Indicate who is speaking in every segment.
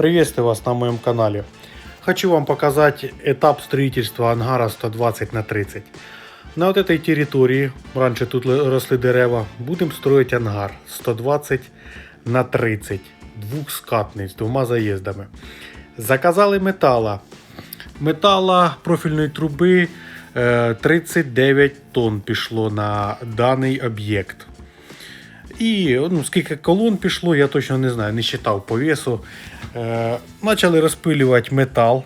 Speaker 1: Приветствую вас на моем канале. Хочу вам показать этап строительства ангара 120 на 30. На вот этой территории, раньше тут л- росли дерева, будем строить ангар 120 на 30. Двухскатный, з двома заїздами. Заказали метала. Метала профільної труби е, 39 тонн пішло на даний об'єкт. І ну, скільки колон пішло, я точно не знаю, не считав по весу. Е, почали розпилювати метал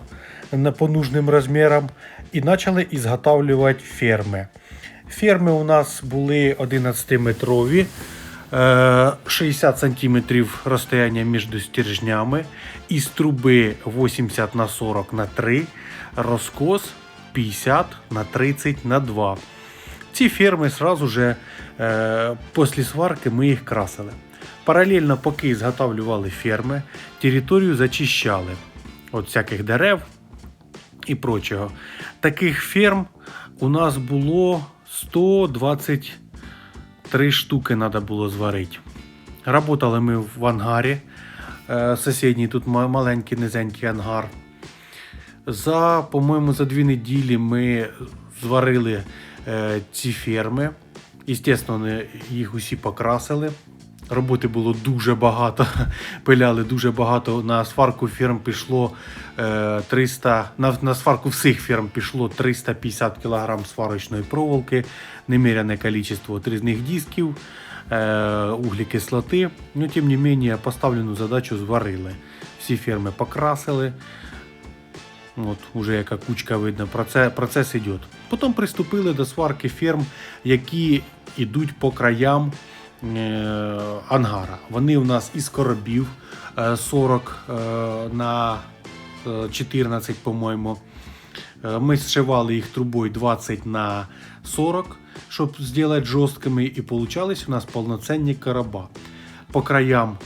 Speaker 1: по нужним розмірам і почали ізготавлювати ферми. Ферми у нас були 11-метрові, е, 60 см розстояння між стержнями, із труби 80 на 40 на 3, розкос 50 на 30 на 2. Ці ферми сразу же після сварки ми їх красили. Паралельно, поки зготавлювали ферми, територію зачищали від всяких дерев і прочого. Таких ферм у нас було 123 штуки треба було зварити. Работали ми в ангарі. Е, Сусідній тут маленький низенький ангар. За, по-моєму, за дві неділі ми зварили е, ці ферми. Естественно, їх усі покрасили. Роботи було дуже багато. Пиляли дуже багато. На сварку ферм пішло е, 300, на, на сварку всіх ферм пішло 350 кг сварочної проволоки, неміряне кількість різних дисків, е, углекислоти. Ну, тим не менше, поставлену задачу зварили. Всі ферми покрасили. От, уже яка кучка видно, процес, процес іде. Потім приступили до сварки ферм, які йдуть по краям е, ангара. Вони у нас із коробів е, 40 е, на е, 14, по-моєму. Ми зшивали їх трубою 20 на 40, щоб зробити жорсткими, і получались у нас повноцінні короба. По краям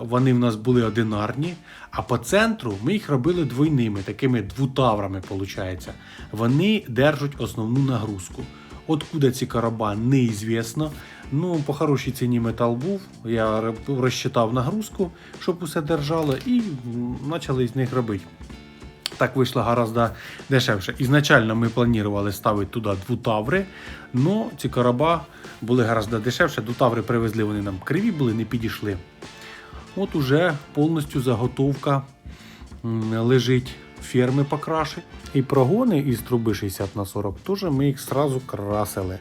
Speaker 1: вони в нас були одинарні, а по центру ми їх робили двойними, такими двутаврами, виходить. Вони держать основну нагрузку. Откуда ці короба, неізвісно. Ну, по хорошій ціні метал був. Я розчитав нагрузку, щоб усе держало, і почали з них робити. Так вийшло гораздо дешевше. Ізначально ми планували ставити туди двутаври, але ці короба були гораздо дешевше. Двутаври привезли, вони нам криві були, не підійшли. От уже повністю заготовка лежить ферми покрашить. І прогони із труби 60 на 40 теж ми їх сразу красили.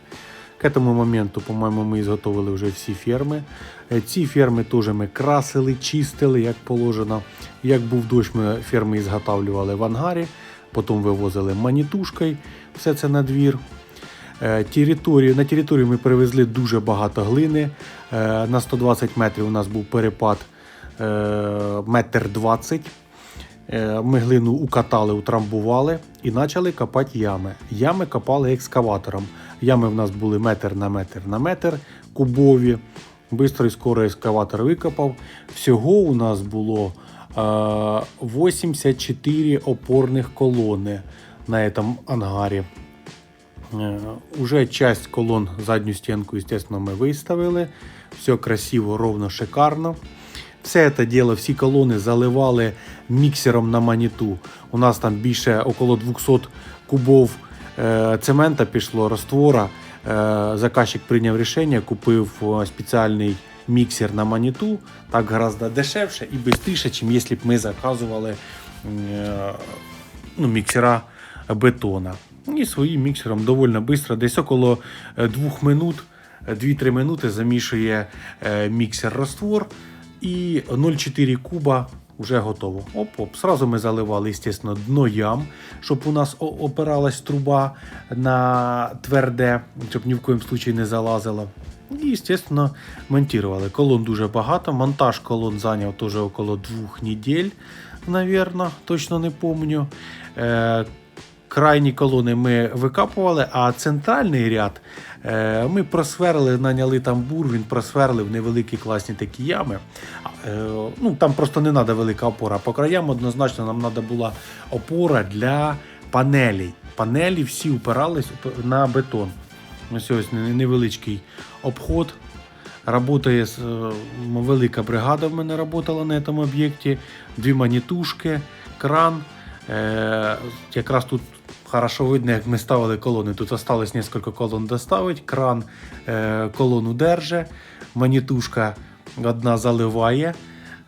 Speaker 1: К этому моменту, по-моєму, ми зготовили вже всі ферми. Е, Ці ферми теж ми красили, чистили, як положено. Як був дощ, ми ферми зготавлювали в ангарі, потім вивозили манітушкою все це на двір. Е, Територію, на територію ми привезли дуже багато глини. Е, На 120 метрів у нас був перепад е, метр 20. Е, Ми глину укатали, утрамбували і почали копати ями. Ями копали екскаватором. Ями в нас були метр на метр на метр кубові. Бистро і скоро екскаватор викопав. Всього у нас було е, 84 опорних колони на цьому ангарі. Е, Уже часть колон задню стінку, естественно, ми виставили. Все красиво, ровно, шикарно. Все це діло, всі колони заливали міксером на маніту. У нас там більше около 200 кубов е, цемента пішло, раствора. Е, заказчик прийняв рішення, купив е, спеціальний міксер на маніту. Так гораздо дешевше і швидше, ніж якщо б ми заказували ну, міксера бетона. І своїм міксером доволі швидко, десь около 2 минут, 2-3 минути замішує міксер раствор і 0,4 куба вже готово. Оп-оп. Сразу ми заливали, естественно, дно ям, щоб у нас опиралась труба на тверде, щоб ні в коїм случаї не залазила. І, естественно, монтували. Колон дуже багато. Монтаж колон зайняв теж около двох неділь, наверное, точно не помню. Крайні колони ми викапували, а центральний ряд е, ми просверли, наняли там бур, він просверлив невеликі класні такі ями. Е, ну, там просто не треба велика опора. По краям однозначно нам треба була опора для панелей. Панелі всі упирались на бетон. Ось ось невеличкий обход Работає е, велика бригада в мене працювала на цьому об'єкті. Дві манітушки, кран. Якраз тут хорошо видно, як ми ставили колони. Тут осталось несколько колон доставить, Кран е, колону держить, манітушка одна заливає,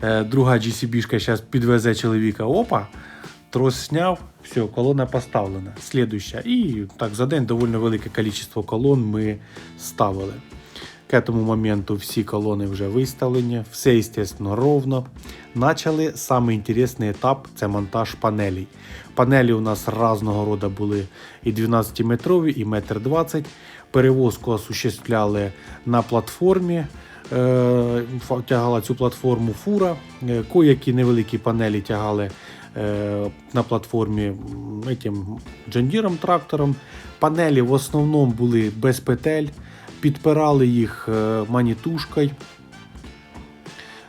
Speaker 1: е, друга GCB-шка зараз підвезе чоловіка. Опа, трос сняв, все, колона поставлена. Слідуща. І так за день доволі велике кількість колон ми ставили. К этому моменту всі колони вже виставлені, все, естественно, ровно. Начали самий інтересний етап це монтаж панелей. Панелі у нас різного роду були і 12-метрові, і 1,20 м. Перевозку осуществляли на платформі. е, Тягала цю платформу фура. Е, Коякі невеликі панелі тягали е, на платформі джандіром трактором. Панелі в основному були без петель підпирали їх е, манітушкою.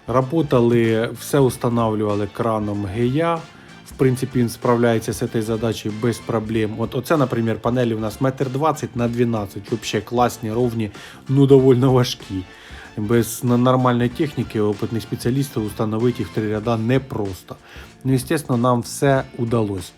Speaker 1: Работали, все устанавливали краном ГЯ. В принципі, він справляється з цією задачею без проблем. От оце, наприклад, панелі у нас 1,20 на 12 Вообще класні, ровні, ну доволі важкі. Без нормальної техніки опитних спеціалістів установити їх три ряда непросто. Ну, звісно, нам все удалось.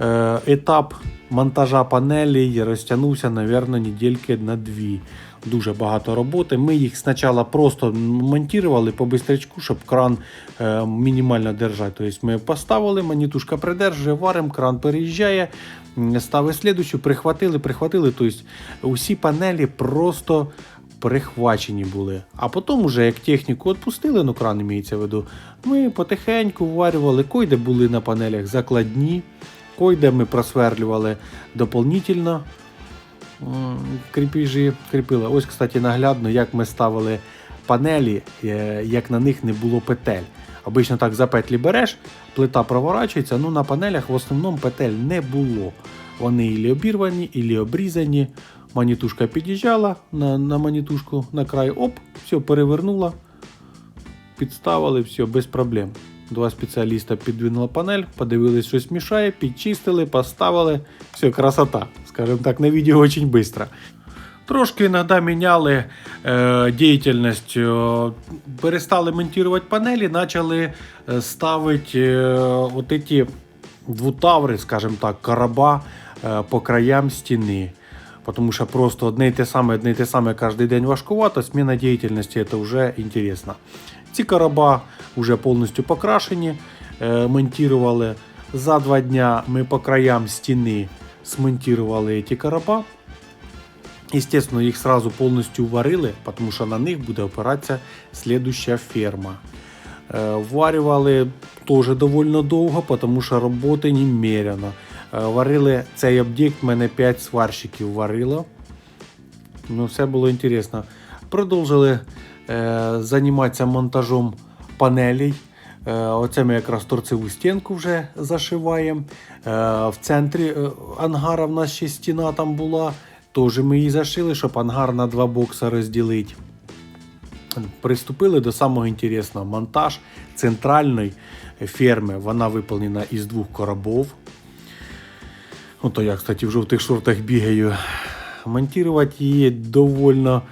Speaker 1: Е, Етап монтажа панелей розтягнувся, мабуть, недільки на дві. Дуже багато роботи. Ми їх спочатку просто монтували по бистрячку, щоб кран е, мінімально держати. Тобто ми поставили, манітушка придержує, варимо, кран переїжджає, ставить слідучу, прихватили, прихватили. Тобто усі панелі просто прихвачені були. А потім, уже як техніку відпустили, ну кран імеється в виду, ми потихеньку вварювали, койде були на панелях закладні. Койде ми просверлювали дополнительно м, кріпежі, кріпили. Ось, кстати, наглядно, як ми ставили панелі, е, як на них не було петель. Обично так за петлі береш, плита проворачується, ну на панелях в основному петель не було. Вони ілі обірвані, ілі обрізані. Манітушка під'їжджала на, на манітушку на край, оп, все, перевернула, підставили, все, без проблем. Два спеціаліста підвинули панель, подивились, щось мішає, підчистили, поставили. Все, красота. Скажімо так, на відео дуже швидко. Трошки іноді міняли е, діяльність, е, перестали монтувати панелі, почали е, ставити е, от эти двутаври, скажімо так, короба е, по краям стіни. Потому що просто одне і те саме, одне і те саме кожен день важкувато, зміна діяльності це вже інтересно. Ці короба вже повністю покрашені, е, монтували. За два дня ми по краям стіни смонтували ці короба. Естественно, їх сразу повністю варили, тому що на них буде опиратися слідуща ферма. Е, Варювали теж доволі довго, тому що роботи немерено. Е, Варили цей об'єкт, мене 5 сварщиків варило. Ну, все було інтересно. Продовжили займатися монтажом панелей. Е, оце ми якраз торцеву стінку вже зашиваємо. Е, в центрі е, ангара в нас ще стіна там була. Теж ми її зашили, щоб ангар на два бокси розділити. Приступили до самого інтересного. Монтаж центральної ферми. Вона виповнена із двох коробов. Ото я, кстати, в жовтих шортах бігаю. Монтувати її довольно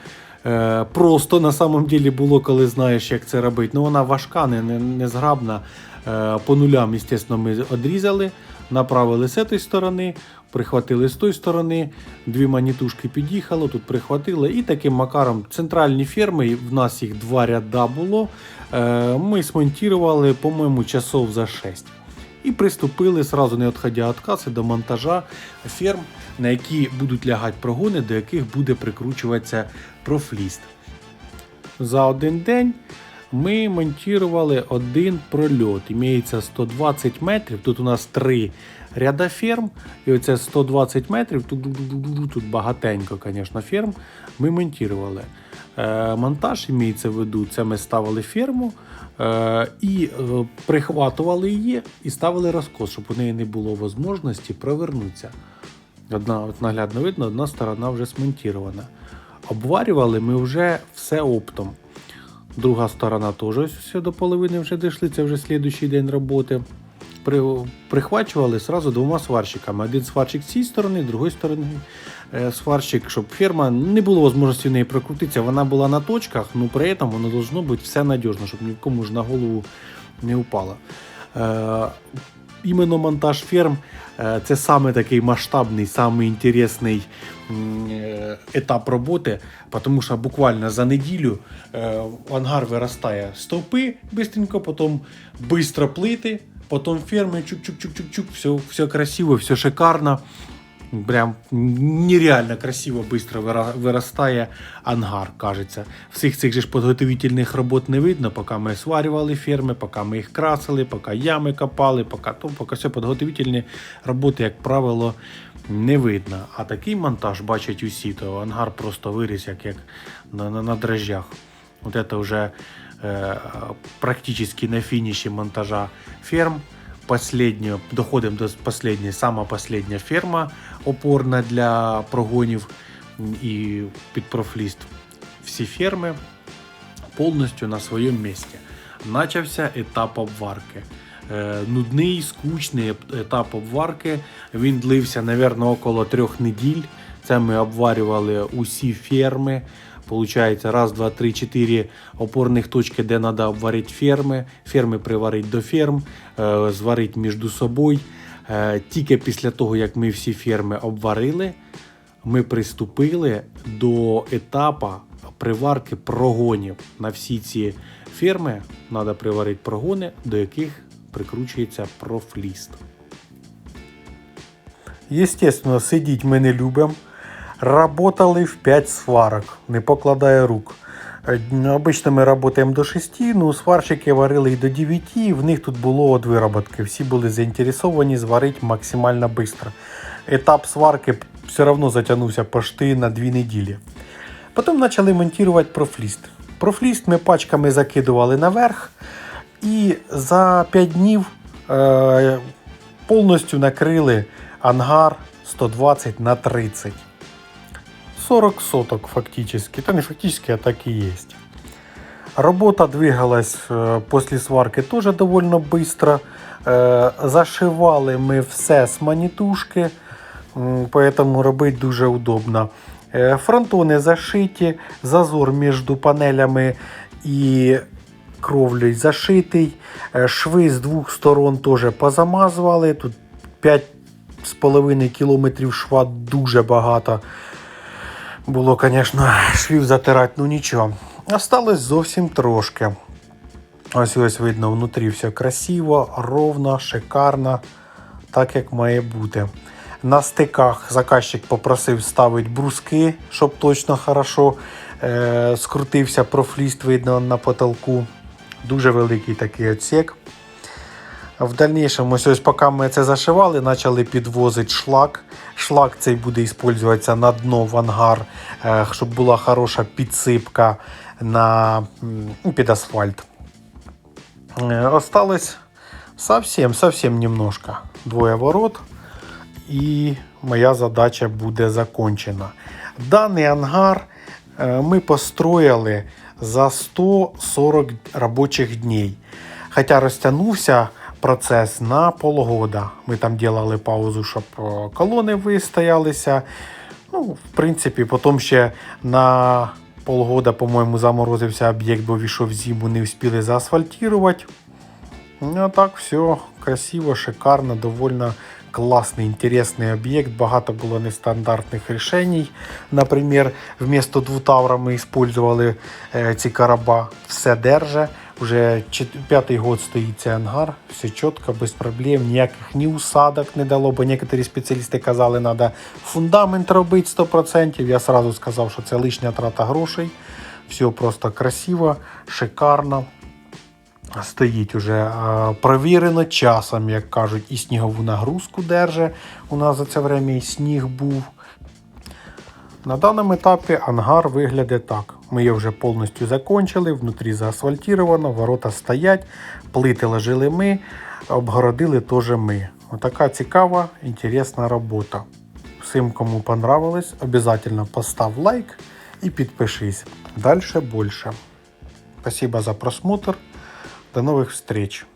Speaker 1: е, просто на самом деле було, коли знаєш, як це робити. Ну вона важка, не, не, зграбна. Е, по нулям, звісно, ми відрізали, направили з цієї сторони, прихватили з тої сторони, дві манітушки під'їхало, тут прихватили. І таким макаром центральні ферми, в нас їх два ряда було. Е, ми смонтували, по-моєму, часов за 6 і приступили сразу не відходя від каси до монтажа ферм, на які будуть лягати прогони, до яких буде прикручуватися профліст. За один день ми монтували один прольот. Імеється 120 метрів. Тут у нас три ряда ферм. І оце 120 метрів. Тут, багатенько, звісно, ферм. Ми монтували. Е, монтаж імеється в виду, це ми ставили ферму е, і е, прихватували її і ставили розкос, щоб у неї не було можливості провернутися. Одна от наглядно видно, одна сторона вже смонтірована. Обварювали ми вже все оптом. Друга сторона теж ось до половини вже дійшли, це вже слідуючий день роботи. при, прихвачували сразу двома сварщиками. Один сварщик з цієї сторони, другої сторони е, сварщик, щоб ферма не було можливості в неї прокрутитися. Вона була на точках, але при цьому воно должно бути все надіжно, щоб ні в кому ж на голову не упало. Іменно монтаж ферм е, це саме такий масштабний, самий інтересний е, етап роботи, тому що буквально за неділю е, ангар виростає стовпи бистренько, потім бистро плити, потім ферми, чук-чук-чук-чук-чук, все, все красиво, все шикарно. Прям нереально красиво, быстро вира- виростає ангар, кажеться. Всіх цих же ж підготовительних робот не видно, поки ми сварювали ферми, поки ми їх красили, поки ями копали, поки, то, поки все підготовительні роботи, як правило, не видно. А такий монтаж бачать усі, то ангар просто виріс, як, як на, на, на дрожжах. Вот это уже э, практически на финиші монтажа ферм. Последнюю, доходимо до последньої, сама последня ферма опорна для прогонів і під профліст. Всі ферми повністю на своєму місці. Начався етап обварки. Е, нудний, скучний етап обварки. Він длився, мабуть, около трьох неділь. Це ми обварювали усі ферми. Получається, раз, два, три, чотири опорних точки, де треба обварити ферми. Ферми приварити до ферм, е, зварити між собою. Е, Тільки після того, як ми всі ферми обварили, ми приступили до етапу приварки прогонів. На всі ці ферми треба приварити прогони, до яких прикручується профліст. Естественно, сидіть ми не любимо. Работали в 5 сварок, не покладая рук. Е, Обично ми працюємо до 6, ну сварщики варили і до 9, і в них тут було от вироботки. Всі були заінтересовані зварити максимально швидко. Етап сварки все одно затягнувся почти на 2 неділі. Потім почали монтувати профліст. Профліст ми пачками закидували наверх і за 5 днів е, повністю накрили ангар 120 на 30. 40 соток фактически. Та не фактически, а так и есть. Работа двигалась э, после сварки тоже довольно быстро. Э, Зашивали ми все з манітушки, м, поэтому робити дуже удобно. Е, Фронтони зашиті, зазор між панелями і кровлею зашитий. Е, Шви з двох сторон теж позамазували. Тут 5,5 кілометрів шва дуже багато. Було, звісно, швів затирати, ну нічого. Осталось зовсім трошки. Ось ось видно, внутрі все красиво, ровно, шикарно, так як має бути. На стиках заказчик попросив ставити бруски, щоб точно хорошо е- скрутився профліст, видно на потолку. Дуже великий такий отсек. В дальнейшем, ось ось поки ми це зашивали, почали підвозити шлак. Шлак цей буде використовуватися на дно в ангар, е, щоб була хороша підсипка на, під асфальт. Е, Осталось совсем, совсем немножко. Двоє ворот. І моя задача буде закончена. Даний ангар е, ми построїли за 140 робочих днів. Хоча розтягнувся процес на полгода. Ми там делали паузу, щоб е, колони вистоялися. Ну, в принципі, потім ще на полгода, по-моєму, заморозився об'єкт, бо війшов в зиму, не встигли заасфальтувати. Ну, а так, все красиво, шикарно, довольно классный, интересный объект. Багато було нестандартних рішень. Наприклад, вместо двутавра ми использовали е, ці короба. Все держа. Уже п'ятий год стоїть цей ангар, все чітко, без проблем, ніяких ні усадок не дало, бо некоторі спеціалісти казали, що треба фундамент робити 100%. Я сразу сказав, що це лишня трата грошей. Все просто красиво, шикарно стоїть уже провірено часом, як кажуть, і снігову нагрузку держи. У нас за це время і сніг був. На даному етапі ангар виглядає так. Ми його вже повністю закончили, внутрі заасфальтировано, ворота стоять, плити ложили ми, обгородили теж ми. Отака цікава, інтересна робота. Всім, кому понравилось, обязательно постав лайк і підпишись. Дальше більше. Спасибо за просмотр. До новых встреч!